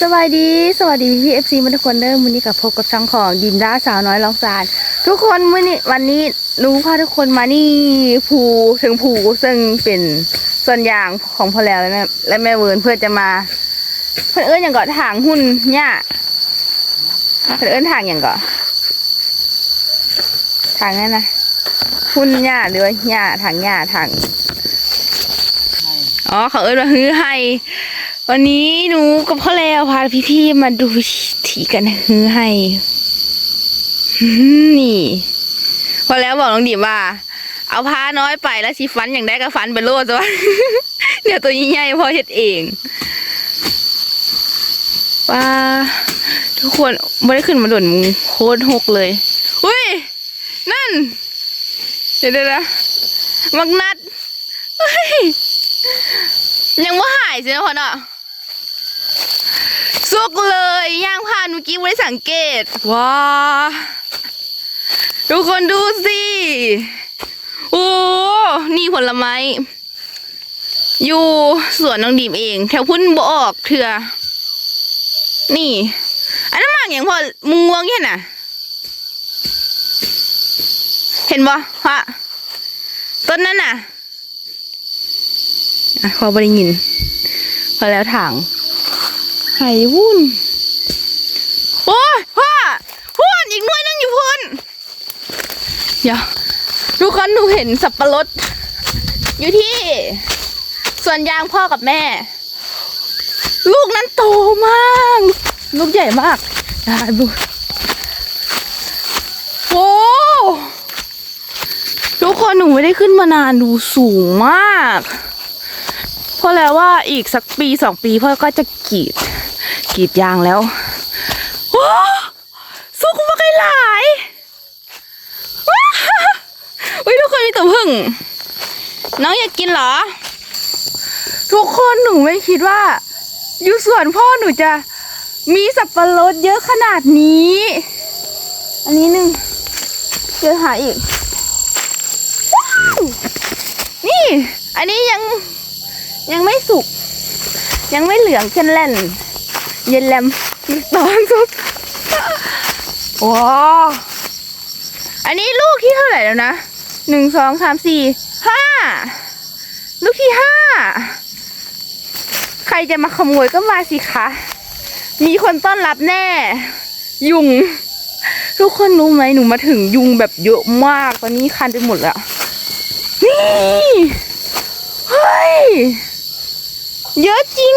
สวัสดี สวัสดีพี่เอฟซีทุกคนเด้อมื้อนี้กับพบกับช่องของดินด้าสาวน้อยลองซาน ทุกคนมื้อนี้วันนี้หนูพาทุกคนมานี่ภูถึงภูซึ่งเป็นส่วนอย่างของพ่อแล้วและแม่และแม่เวิร์นเพื่อจะมา เพื่อนเอิ้นอย่างก่อถางหุ่นหญ้าเพื่อนเอิ้นถางอย่างก่อถางนั่นนะหุ่นหญ้าหรือว่าหญ้าถางหญ้าถางอ๋อเขาเอิ้นว่าฮือไฮ วันนี้หนูกับพ่อแล้วพาพี่ๆมาดูถีกันฮือไฮหืมนี่พอแล้วบอกน้องดิบว่า เอาผ้าน้อยไปแล้วสีฟันอย่างได้ก็ฟันไปโลดจ้ะเดี๋ยวตัวใหญ่ๆพอเฮ็ดเองว่าทุกคนไม่ได้ขึ้นมาโดนมึงโคตรหกเลยอุ้ย นั่น เดี๋ยวเดี๋ยวนะมักนัดยังว่าหายสินะพ่อเนาะ สุกเลยย่างผ่านเมื่อกี้ไม่ได้สังเกต ว้า ทุกคนดูสิ โอ้ นี่ผลไม้ อยู่สวนน้องดีมเอง แถวพุ่นบออกเถื่อ นี่ อันนั้นมากอย่างพอมงงวงแค่น่ะ เห็นบ่ฮะต้นนั้นน่ะ อะพอบ่ได้ยิน พอแล้วถาง ไห่วุ่น โอ้ยพ่อพุ่นอีกหน่วยนึงอยู่พุ่นเดี๋ยวทุกคนหนูเห็นสับปะรด อยู่ที่สวนยางพ่อกับแม่ ลูกนั้นโตมาก ลูกใหญ่มากได้บุโอ้ทุกคนหนูไม่ได้ขึ้นมานานดูสูงมาก เพราะแล้วว่าอีกสักปีสองปีพ่อก็จะกรีด กรีดยางแล้วโอ้สุกมาไกลหลายว้าอุ้ยทุกคนมีตัวพึ่ง น้องอยากกินเหรอ ทุกคนหนูไม่คิดว่า อยู่สวนพ่อหนูจะมีสับปะรดเยอะขนาดนี้ อันนี้หนึ่งเจอหาอีกว้าวนี่ อันนี้ยังยังไม่สุก ยังไม่เหลืองเช่นแล่น เย็นแลมตอนสุดว้าวอันนี้ลูกที่เท่าไหร่แล้วนะหนึ่งสองสามสี่ห้าลูกที่ห้าใครจะมาขโมยก็มาสิคะ มีคนต้อนรับแน่ ยุง ทุกคนรู้ไหมหนูมาถึงยุงแบบเยอะมาก ตอนนี้คันไปหมดแล้ว นี่ เฮ้ย เยอะจริง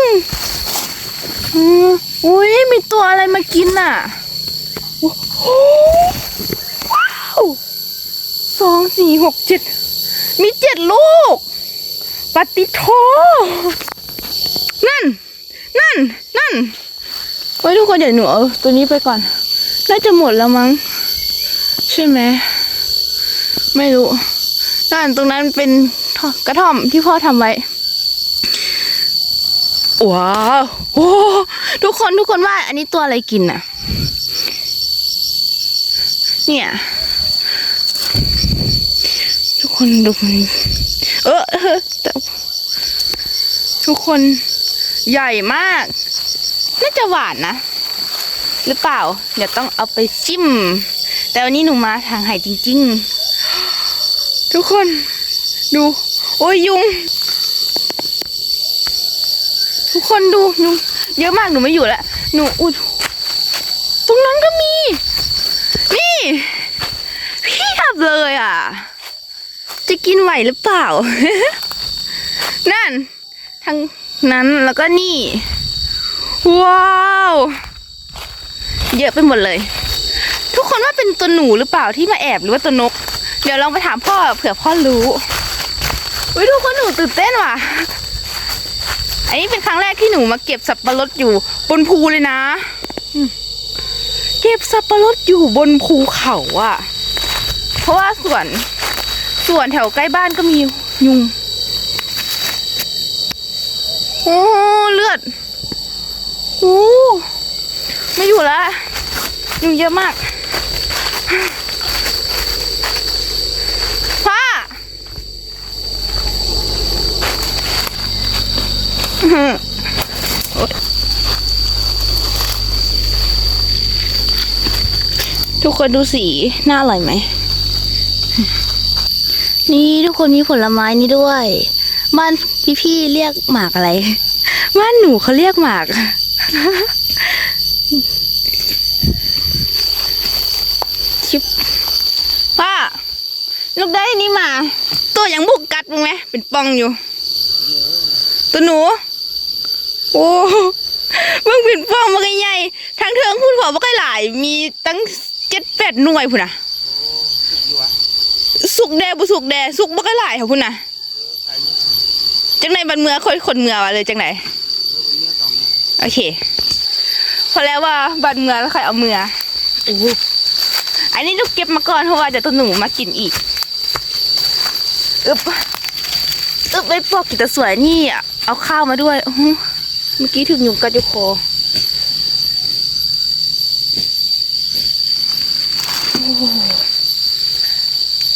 อืมอุ้ยมีตัวอะไรมากินอะโอ้โหว้าวสองสี่หกเจ็ดมีเจ็ดลูก ปฏิโทนั่น นั่น นั่นไว้ยทุกคนเดี๋ยวหนูเอาตัวนี้ไปก่อน น่าจะหมดแล้วมั้ง ใช่ไหม ไม่รู้นั่นตรงนั้นเป็นกระท่อมที่พ่อทำไว้ ว้าวโอ้ทุกคนทุกคนว่า อันนี้ตัวอะไรกินน่ะเนี่ย ทุกคนดูมันเออแต่ทุกคนใหญ่มาก น่าจะหวานนะ หรือเปล่า เดี๋ยวต้องเอาไปจิ้ม แต่วันนี้หนูมาทางไห่จริง ๆ ทุกคนดู โอ้ยยุง ทุกคนดูยุงเยอะมากหนูไม่อยู่แล้วหนูอุดตรงนั้นก็มี นี่ พียบเลยอะ จะกินไหวหรือเปล่า นั่นทางนั้นแล้วก็นี่ ว้าว เยอะไปหมดเลย ทุกคนว่าเป็นตัวหนูหรือเปล่าที่มาแอบหรือว่าตัวนก เดี๋ยวลองไปถามพ่อเผื่อพ่อรู้วิทุกคนหนูตื่นเต้นว่ะ อันนี้เป็นครั้งแรกที่หนูมาเก็บสับปะรดอยู่บนภูเลยนะอืมเก็บสับปะรดอยู่บนภูเขาอะเพราะว่าส่วนส่วนแถวใกล้บ้านก็มียุง โอ้เลือดโอ้ไม่อยู่แล้วยุงเยอะมาก ทุกคนดูสีน่าอร่อยไหม นี่ทุกคนมีผลไม้นี้ด้วยมันพี่พี่เรียกหมากอะไร บ้านหนูเขาเรียกหมาก ชิบพ่อลูกได้นี่มา ตัวยังบุกกัดมึงไหมเป็นปองอยู่ ตัวหนู โอ้มึงเป็นปองมันก็ใหญ่ทางเทิงพูดบอกว่าก็หลาย มีตั้งเจ็ดแปดหน่วยพุ่นน่ะสุกแดบุสุกแดสุกบ่ก็หลายค่ะพุ่นน่ะจังไหนบันเมือคนคนเมือวะเลยจังไหนโอเคพอแล้วว่าบันเมือแล้วใครเอาเมือโอ้โหอันนี้ลูกเก็บมาก่อนเพราะว่าเดี๋ยวตัวหนูมากินอีกอึบอึบไปปอกกินแต่สวยนี่อะเอาข้าวมาด้วยอื้อหือ เมื่อกี้ถึงยุงกัดอยู่คอโอ้โห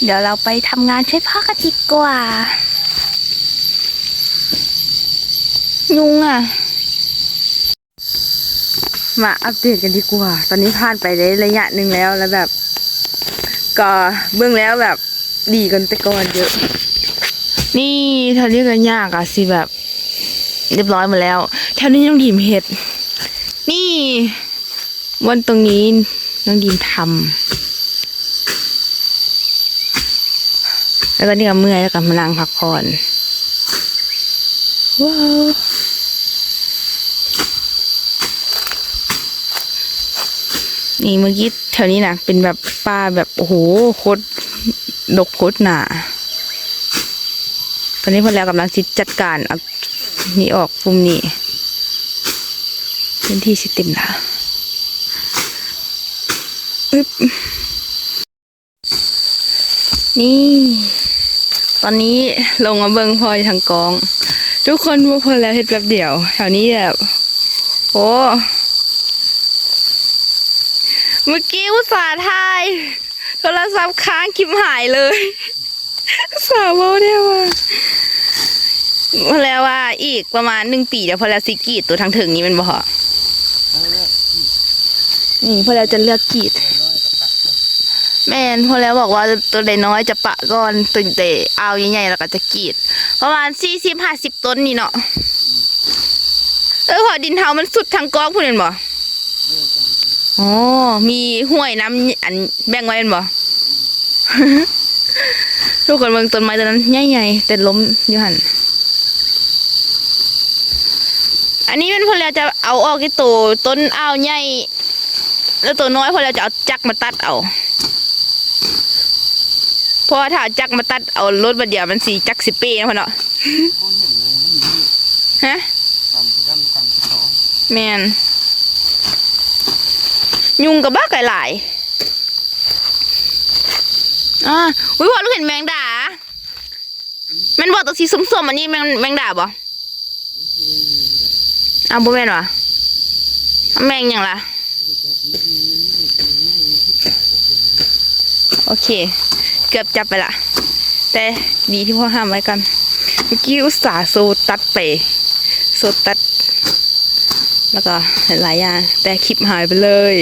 เดี๋ยวเราไปทำงานช่วยพ่อกันดีกว่า ยุงอะ มาอัปเดตกันดีกว่า ตอนนี้ผ่านไปได้ระยะหนึ่งแล้วแล้วแบบ ก็เบื้องแล้วแบบดีกันแต่ก่อนเยอะ นี่ถ้าเรียกกันยากอะสิแบบ เรียบร้อยหมาแล้ว แถวนี้น้องดีมเห็ด นี่วันตรงนี้น้องดีมทำแล้วก็นี่ก็เมื่อยแล้วก็มานั่งพักผ่อนว้าวนี่เมื่อกี้แถวนี้นะเป็นแบบป่าแบบโอ้โหโคตรดกโคตรหนาตอนนี้พอแล้วกำลังจิจัดการเอานี่ออกปุ่มนี้ พื้นที่สิเต็มละอึ๊บนี่ ตอนนี้ลงมาเบิงพลอยทางกอง ทุกคนว่าพอแล้วเห็ดแบบเดียว แถวนี้แบบโอ้เมื่อกี้อุตส่าห์ทายโทรศัพท์ค้างคลิปหายเลยสาวเบาได้ว่าพอแล้วว่าอีกประมาณหนึ่งปีเดี๋ยวพอแล้วสิกรีดตัวทางถึงนี้มันบ่เหรอ นี่พอแล้วจะเลือกกรีด แม่นพอแล้วบอกว่าตัวใดน้อยจะปะก่อนตัวใดเอาใหญ่ๆแล้วก็จะกรีด ประมาณสี่สิบห้าสิบต้นนี่เนาะเออพอดินเทามันสุดทางกองพูดเห็นบ่อ๋อมีห้วยน้ำอันแบ่งไว้เป็นบ่ทุกคนเบิ่งต้นไม้ต้นนั้นใหญ่ๆแต่ล้มอยู่หันอันนี้เป็นพอแล้วจะเอาออกที่ตัวต้นอ้าวใหญ่ แล้วตัวน้อยพอแล้วจะเอาจักมาตัดเอาเพราะว่าถ้าเอาจักมาตัดเอารถบัดเดียวมันสีจักสิเป้นะพ่อเนาะฮะแมนยุงกับบ้าไก่หลายอ่าอุ้ยพอลูกเห็นแมงดามันบอกตัวสีส้มๆอันนี้แมงแมงดาบ่อ้าวบ่แม่นวะอะแมงหยังล่ะ โอเค เกือบจับไปละ แต่ดีที่พ่อห้ามไว้กัน เมื่อกี้อุตส่าห์โซตัดไป โซตัด แล้วก็หลายอย่าง แต่คลิปหายไปเลย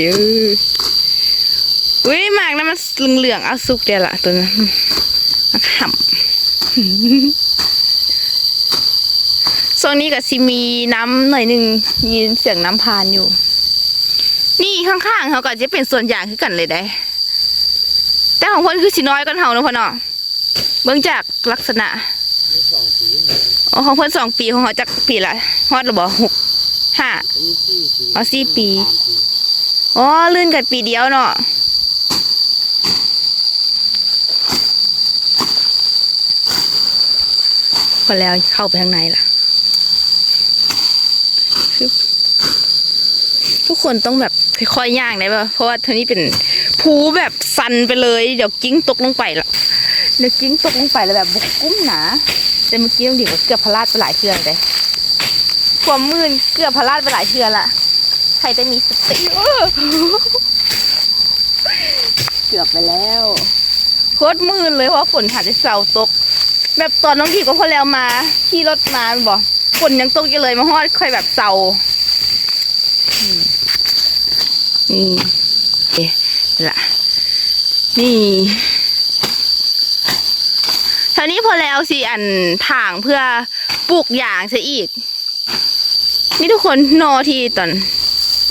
อุ้ยหมากนั้นมันเหลืองๆเอาสุกเดียวละตัวนั้นมักห่ำโซนนี้กับซีมีน้ำหน่อยหนึ่งยินเสียงน้ำพานอยู่ นี่ข้างๆเขาก็จะเป็นส่วนอย่างคือกันเลยได้ แต่ของเพิ่นคือสีน้อยกันเฮาเนาะพ่อเนาะเบิ่งจากลักษณะอ๋อของเพิ่นสองปีของเขาจักปีละฮอดหรือบ่หกห้าอ๋อสี่ปีอ๋อลื่นกันปีเดียวเนาะพอแล้วเข้าไปข้างในล่ะ ทุกคนต้องแบบ ค่อยๆย่างได้ป่ะเพราะว่าเท่านี้เป็นภูแบบสันไปเลย เดี๋ยวกิ้งตกลงไปละเดี๋ยวกิ้งตกลงไปแล้วแบบบุกกุ้มหนาแต่เมื่อกี้ต้องดีว่าเกือบพลาดไปหลายเทือนเลยความมืนเกือบพลาดไปหลายเทือนละใครจะมีสติเออเกือบไปแล้วโคตรมืนเลยเพราะฝนหาจะเสาตก แบบตอนน้องทีก็พอแล้วมาขี่รถมาบอกฝนยังตกอยู่เลยมาฮอดค่อยแบบเสาอืม นี่เอ๊ะล่ะนี่เท่านี้พอแล้วสิอันถางเพื่อปลูกยางซะอีก นี่ทุกคนนอที่ตอน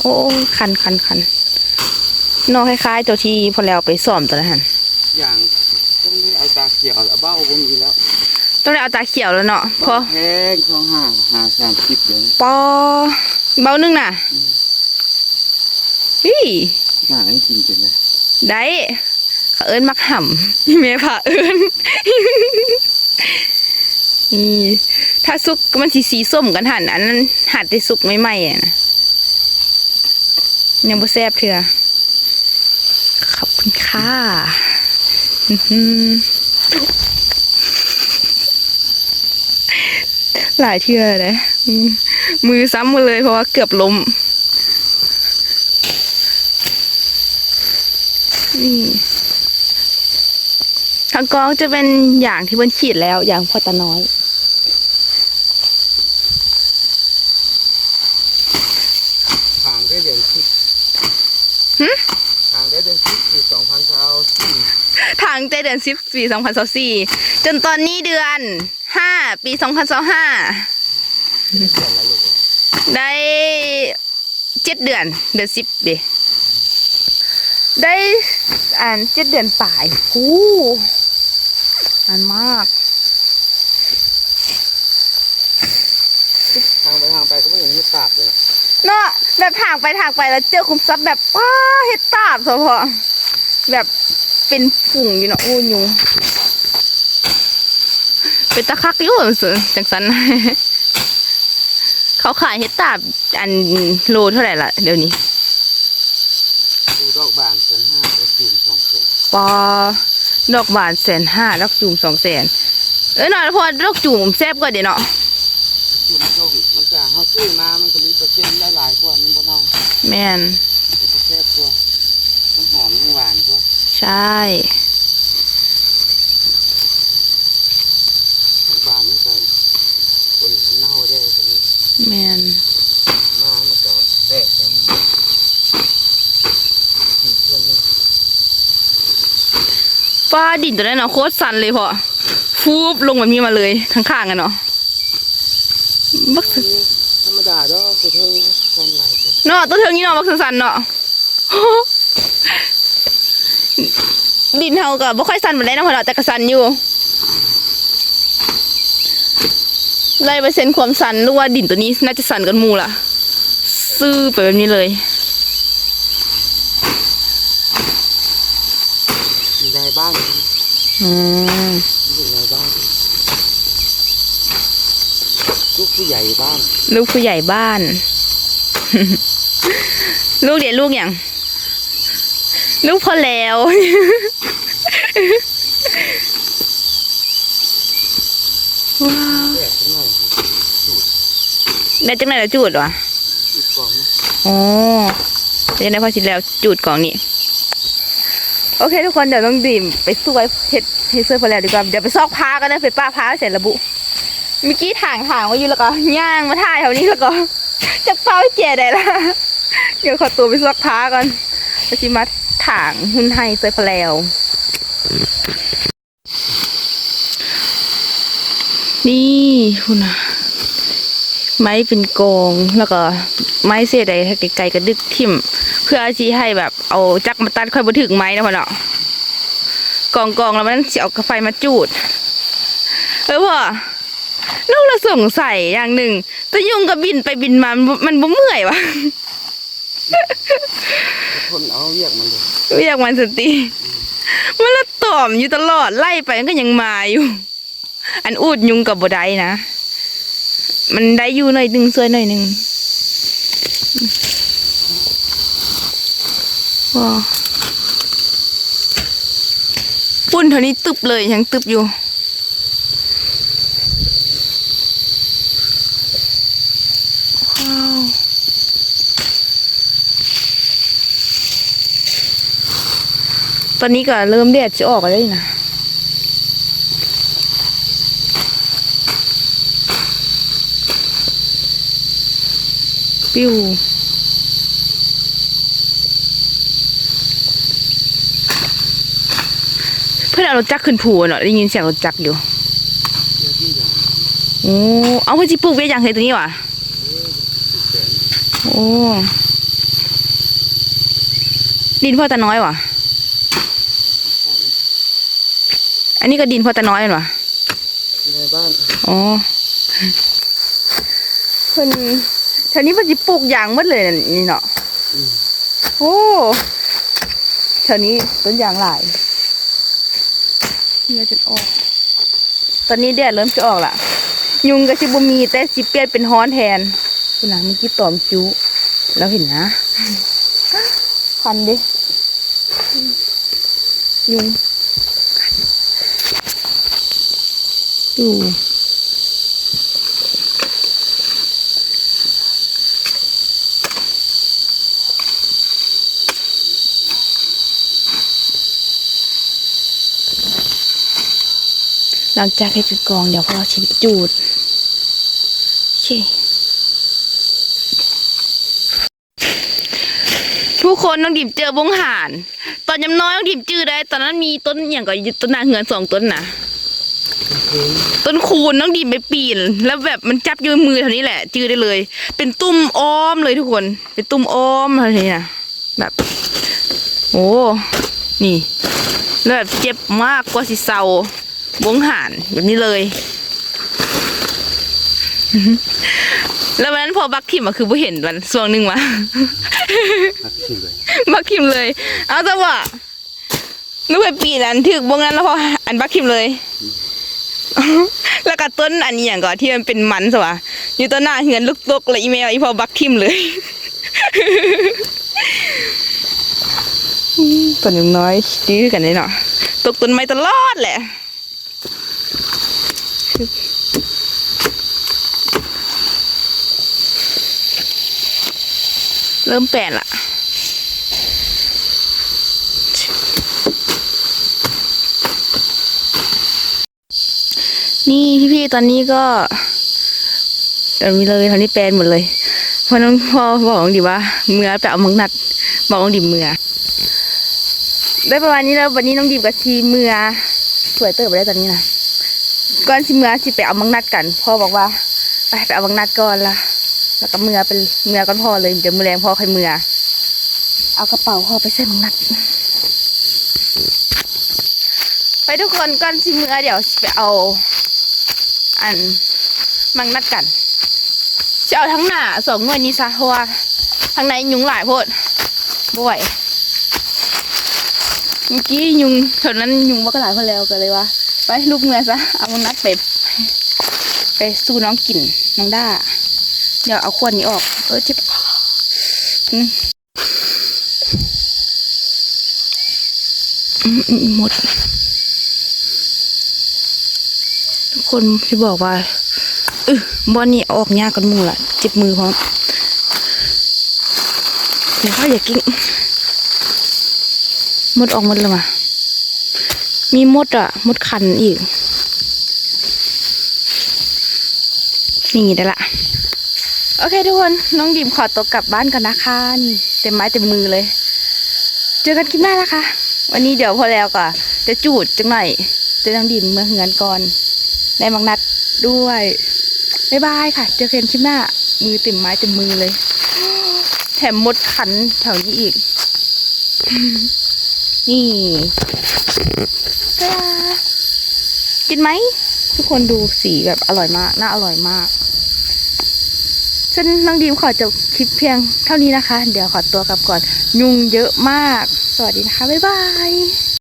โอ้คันคันคันนอคล้ายๆ ตัวที่พอแล้วไปซ่อมตัวนั้นหั่นอย่างต้องได้เอาตาเขียวเอาเบ้าบ่มีแล้ว ต้องได้เอาตาเขียวแล้วเนาะเพอแพงช่องห้าหาสามสิบเลยปอเบาหนึงน่ะ วิหาให้กินจริงเลยได้เขาเอิ้นมักห่ำพี่เมย์พาเอิ้นนี่ถ้าซุกมันสีสีส้มกันหันอันนั้นหัดได้สุกไม่ไหมอะนะยังบ่แซ่บเถื่อขอบคุณค่ะอื้อหือหลายเทื่อเลยอืมมือซ้ำมาเลยเพราะว่าเกือบล้ม นี่ ทางกองจะเป็นอย่างที่เพิ่นขีดแล้วอย่างพอตาน้อยทางได้เดือนสิบหึทางได้เดือนสิบคือสองพันเช้าสี่ทางใจเดือนสิบปีสองพันสี่จนตอนนี้เดือนห้าปีสองพันห้าเดือนละลูกเหรอได้เจ็ดเดือน เดือนสิบเดได้อ่านเจ็ดเดือนปลายหู นานมากทางไปทางไปก็ไม่เห็นให้ตาบเลยเนาะแบบทางไปทางไปแล้วเจอคุมทรัพย์แบบว้าเฮ็ดตาบซะพอแบบเป็นฝุ่งอยู่เนาะโอ้ยุงเป็นตะคักอยู่สิจังสัน เขาขายเฮ็ดตาบอันโลเท่าไหร่ละเดี๋ยวนี้ดูดอกบานเซนห้าก็จุ่มสองเซนปอ ดอกบานแสนห้าดอกจูมสองแสนเอ้ยหน่อยพอดอกจูมแซ่บกว่าเดี๋ยวเนาะจุ่มโชคมันจะเขาซื้อมามันก็มีเปอร์เซ็นต์ได้หลายกว่ามันบ่เน่าแม่นมันจะแซ่บกว่ามันหอมมันหวานกว่าใช่ มันหวานมันก็คนมันเน่าได้ตรงนี้ แม่น มามันก็แตกแล้วมันถึงเพื่อนเลย้าดินตัวนั้นเนาะโคตรสันเลยพอฟูบลงแบบนี้มาเลยข้างๆกันเนาะบักธรรมดาเด้อกูเท่านี้กันหลายเนาะตัวเทิงนี้เนาะบักสันๆเนาะดินเฮาก็บ่ค่อยสันปานใดนะพอเนาะแต่ก็สันอยู่ไล่เปอร์เซ็นต์ความสันหรือว่าดินตัวนี้น่าจะสันกันหมู่ล่ะ ซื้อไปแบบนี้เลย มีในบ้าน อืมมีอยู่ในบ้านลูกผู้ใหญ่บ้าน ลูกผู้ใหญ่บ้าน ลูกเดี๋ยวลูกอย่าง ลูกพอแล้ว ว้าวแตกขึ้นหน่อยสูตรได้จังไหนแล้วจูดวะสูตรกล่องนะอ๋อเดี๋ยวได้พอสิแล้วจูดกล่องนี่ โอเคทุกคนเดี๋ยวต้องดื่มไปสว้เฮ็ดให้เสื้อพอแล้วดีกว่าเดี๋ยวไปซอกพากันนะไปป้าพาเสร็จระบุเมื่อกี้ถางถางไว้อยู่แล้วก็ย่างมาถ่ายแถวนี้แล้วก็จะเป้าเจได้ละเดี๋ยวขอตัวไปซอกพาก่อนแล้วจิมาถางหุ่นให้เสื้อพอแล้วนี่คุณนะไม้เป็นกองแล้วก็ไม้เศษใดถ้าไกลๆก็ดึกทิ่ม พื่อที่ให้แบบเอาจักรมาตัดค่อยบ่ถึงไม้นะพ่อเนาะกองกองๆแล้วมันสิเอากระไฟมาจูด เออพ่อลูกเราสงสัยอย่างหนึ่งแตะยุงกับบินไปบินมา มันบ่มันบ่เมื่อยวะทนเอาเรียกมันเลยเรียกมันสติมันละตอมอยู่ตลอดไล่ไปมันก็ยังมาอยู่ อันอูดยุงกับบ่ได้นะ มันได้อยู่หน่อยหนึงซวยหน่อยหนึง ว้าวปุ่นเท่านี้ตึบเลยยังตึบอยู่ว้าวตอนนี้ก็เริ่มแดดจะออกแล้วนี่นะปิ้ว เอารถจักรขึ้นภูเนาะได้ยินเสียงรถจักรอยู่เดี๋ยวที่อย่างโอ้เอาเพื่อจิปลูกเวียอย่างเฮ้ยตรงนี้วะแสนโอ้ดินพ่อตาน้อยวะอันนี้ก็ดินพ่อตาน้อยเหรอวะในบ้านอ๋อเพิ่นแถวนี้เพิ่นสิปลูกยางหมดเลยนี่เนาะโอ้แถวนี้ต้นยางหลาย จนออก ตอนนี้แดดเริ่มจะออกละยุงก็ชิบุมีแต่สิเปียเป็นฮ้อนแทนคุณนะเมื่อกี้ตอมจุแล้วเห็นนะคันดิ ยุงดู หลังจากให้จุดกองเดี๋ยวพอชิมจูดโอเคทุกคนน้องดิบเจอบงหาน ตอนยำน้อยน้องดิบจื้อได้ ตอนนั้นมีต้นอย่างก็ต้นนาเหือนสองต้นนะต้นคูณน้องดิบไปปีน แล้วแบบมันจับยู่มือเท่านี้แหละ จื้อได้เลย เป็นตุ้มอ้อมเลยทุกคน เป็นตุ้มอ้อมอะไรนี่ยแบบ โอ้นี่แล้วแบบเจ็บมากกว่าสิเซา บงหานแบบนี้เลย แล้ววันนั้นพอบักขิมอะคือผู้เห็นวันส่วงหนึ่งวะหักขึ้นเลยบักขิมเลย เอาแต่ว่านึกไปปีนั้นถึกบงนั้นแล้วพออันบักขิมเลย แล้วก็ต้นอันนี้อย่างก่อนที่มันเป็นมันสวะอยู่ต้นหน้าเหือนลูกตกเลยอีเมลอีพอบักขิมเลยต้นยังน้อยดื้อกันเลยเนาะตกต้นไม้ตลอดแหละ เริ่มแปลนละนี่พี่ๆตอนนี้ก็เดี๋ยวมีเลยตอนนี้แปลนหมดเลยเพราะน้องพ่อบอกองดิว่าเมื่อไปเอามังนัดบอกองดิเมื่อได้ประมาณนี้แล้ววันนี้น้องดิบกับทีเมื่อสวยเติบไปได้ตอนนี้นะ ก่อนสิเมื่อสิไปเอามังนัดกันพ่อบอกว่า ไปไปเอามังนัดก่อนละแล้วก็เมื่อเป็นเมื่อก่อนพ่อเลยเดี๋ยวมือแรงพ่อค่อยเมื่อเอากระเป๋าพ่อไปใส่มังนัด ไปทุกคนก่อนสิเมื่อเดี๋ยวสิไปเอา อันมังนัดกันจะเอาทั้งหน้าสองหน่วยนี้ซะเพราะว่าทางในยุงหลายโพดบ่ไหวเมื่อกี้ยุงแถวนั้นยุงว่าก็หลายคนแล้วกันเลยว่า ไปลูกเมือซะ เอามังนัดไปไปสู้น้องกินน้องด้า เดี๋ยวเอาขวดนี้ออก เออเจ็บอืมหมด ทุกคนที่บอกว่าเออบอนนี่ออกยากกันหมูละเจ็บมือพร้อมเดี๋ยวเขาอย่ากิ้งมดออกหมดเลยมา มีมดอะ มดคันอีก นี่ได้ละ โอเคทุกคน น้องดิมขอตัวกลับบ้านกันนะคะนี่เต็มไม้เต็มมือเลย เจอกันคลิปหน้านะคะ วันนี้เดี๋ยวพอแล้วก็จะจูดจังหน่อยจะน้องดิมเมื่อเฮือนก่อนได้มังนัดด้วย บ๊ายบายค่ะ เจอกันคลิปหน้า มือเต็มไม้เต็มมือเลย แถมมดขันแถวนี้อีก นี่ กินไหม ทุกคนดูสีแบบอร่อยมาก น่าอร่อยมากฉันน้องดีมขอจบคลิปเพียงเท่านี้นะคะ เดี๋ยวขอตัวกลับก่อน ยุงเยอะมาก สวัสดีนะคะ บ๊ายบาย